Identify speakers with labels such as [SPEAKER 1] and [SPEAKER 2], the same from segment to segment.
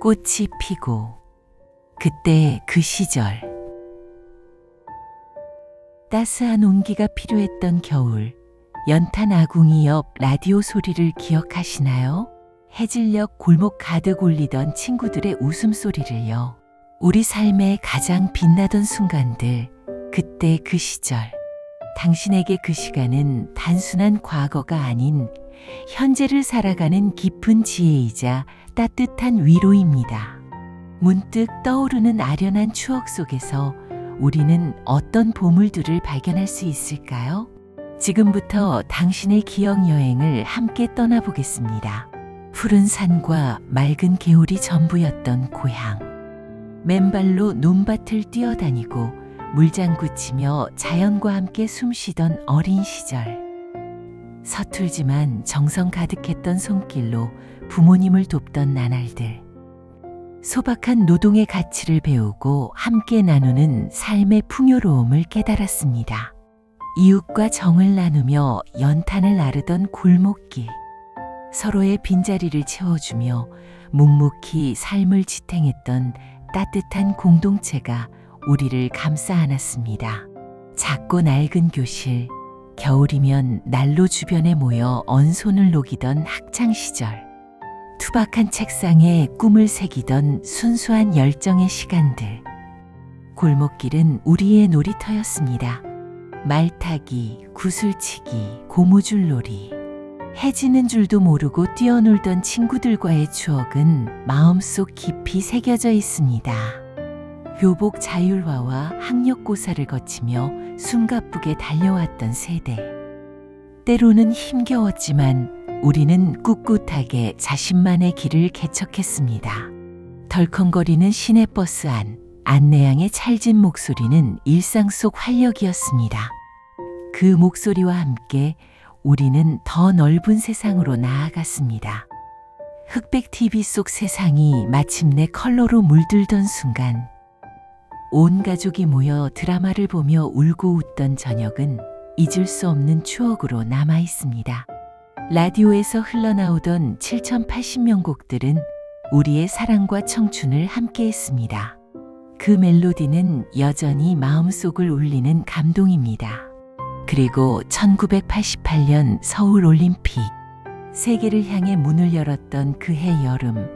[SPEAKER 1] 꽃이 피고 그때 그 시절 따스한 온기가 필요했던 겨울 연탄 아궁이 옆 라디오 소리를 기억하시나요? 해질녘 골목 가득 울리던 친구들의 웃음소리를요. 우리 삶의 가장 빛나던 순간들, 그때 그 시절. 당신에게 그 시간은 단순한 과거가 아닌 현재를 살아가는 깊은 지혜이자 따뜻한 위로입니다. 문득 떠오르는 아련한 추억 속에서 우리는 어떤 보물들을 발견할 수 있을까요? 지금부터 당신의 기억 여행을 함께 떠나보겠습니다. 푸른 산과 맑은 개울이 전부였던 고향. 맨발로 논밭을 뛰어다니고 물장구 치며 자연과 함께 숨쉬던 어린 시절. 서툴지만 정성 가득했던 손길로 부모님을 돕던 나날들. 소박한 노동의 가치를 배우고 함께 나누는 삶의 풍요로움을 깨달았습니다. 이웃과 정을 나누며 연탄을 나르던 골목길. 서로의 빈자리를 채워주며 묵묵히 삶을 지탱했던 따뜻한 공동체가 우리를 감싸 안았습니다. 작고 낡은 교실, 겨울이면 난로 주변에 모여 언손을 녹이던 학창 시절. 투박한 책상에 꿈을 새기던 순수한 열정의 시간들. 골목길은 우리의 놀이터였습니다. 말타기, 구슬치기, 고무줄놀이. 해지는 줄도 모르고 뛰어놀던 친구들과의 추억은 마음속 깊이 새겨져 있습니다. 교복 자율화와 학력고사를 거치며 숨가쁘게 달려왔던 세대. 때로는 힘겨웠지만 우리는 꿋꿋하게 자신만의 길을 개척했습니다. 덜컹거리는 시내버스 안, 안내양의 찰진 목소리는 일상 속 활력이었습니다. 그 목소리와 함께 우리는 더 넓은 세상으로 나아갔습니다. 흑백 TV 속 세상이 마침내 컬러로 물들던 순간, 온 가족이 모여 드라마를 보며 울고 웃던 저녁은 잊을 수 없는 추억으로 남아 있습니다. 라디오에서 흘러나오던 7,080명 곡들은 우리의 사랑과 청춘을 함께 했습니다. 그 멜로디는 여전히 마음속을 울리는 감동입니다. 그리고 1988년 서울 올림픽 세계를 향해 문을 열었던 그해 여름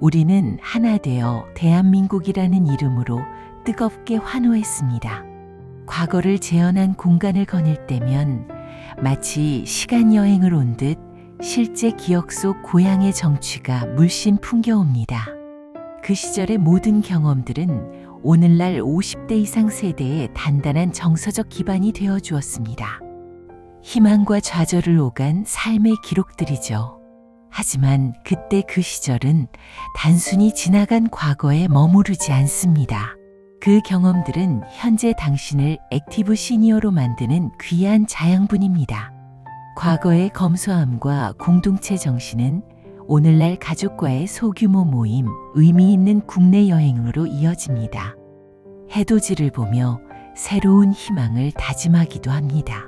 [SPEAKER 1] 우리는 하나 되어 대한민국이라는 이름으로 뜨겁게 환호했습니다. 과거를 재현한 공간을 거닐 때면 마치 시간 여행을 온 듯 실제 기억 속 고향의 정취가 물씬 풍겨옵니다. 그 시절의 모든 경험들은 오늘날 50대 이상 세대의 단단한 정서적 기반이 되어 주었습니다. 희망과 좌절을 오간 삶의 기록들이죠. 하지만 그때 그 시절은 단순히 지나간 과거에 머무르지 않습니다. 그 경험들은 현재 당신을 액티브 시니어로 만드는 귀한 자양분입니다. 과거의 검소함과 공동체 정신은 오늘날 가족과의 소규모 모임, 의미 있는 국내 여행으로 이어집니다. 해돋이를 보며 새로운 희망을 다짐하기도 합니다.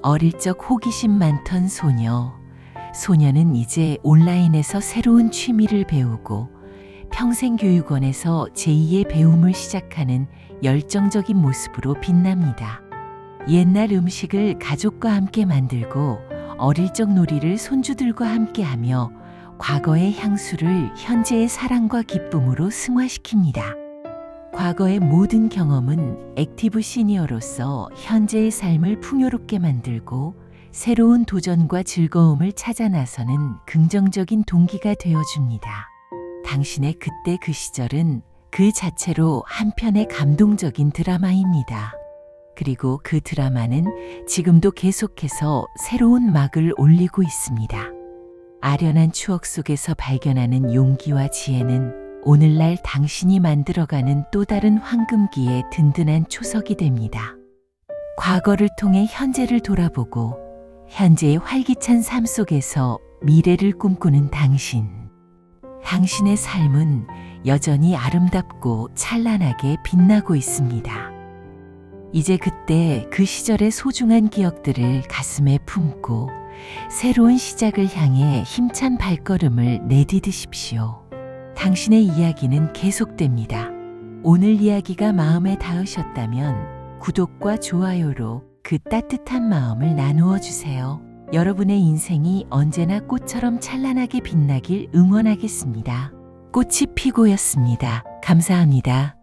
[SPEAKER 1] 어릴 적 호기심 많던 소녀. 소녀는 이제 온라인에서 새로운 취미를 배우고 평생교육원에서 제2의 배움을 시작하는 열정적인 모습으로 빛납니다. 옛날 음식을 가족과 함께 만들고 어릴 적 놀이를 손주들과 함께 하며 과거의 향수를 현재의 사랑과 기쁨으로 승화시킵니다. 과거의 모든 경험은 액티브 시니어로서 현재의 삶을 풍요롭게 만들고 새로운 도전과 즐거움을 찾아 나서는 긍정적인 동기가 되어줍니다. 당신의 그때 그 시절은 그 자체로 한편의 감동적인 드라마입니다. 그리고 그 드라마는 지금도 계속해서 새로운 막을 올리고 있습니다. 아련한 추억 속에서 발견하는 용기와 지혜는 오늘날 당신이 만들어가는 또 다른 황금기의 든든한 초석이 됩니다. 과거를 통해 현재를 돌아보고 현재의 활기찬 삶 속에서 미래를 꿈꾸는 당신. 당신의 삶은 여전히 아름답고 찬란하게 빛나고 있습니다. 이제 그때 그 시절의 소중한 기억들을 가슴에 품고 새로운 시작을 향해 힘찬 발걸음을 내디디십시오. 당신의 이야기는 계속됩니다. 오늘 이야기가 마음에 닿으셨다면 구독과 좋아요로 그 따뜻한 마음을 나누어 주세요. 여러분의 인생이 언제나 꽃처럼 찬란하게 빛나길 응원하겠습니다. 꽃이 피고였습니다. 감사합니다.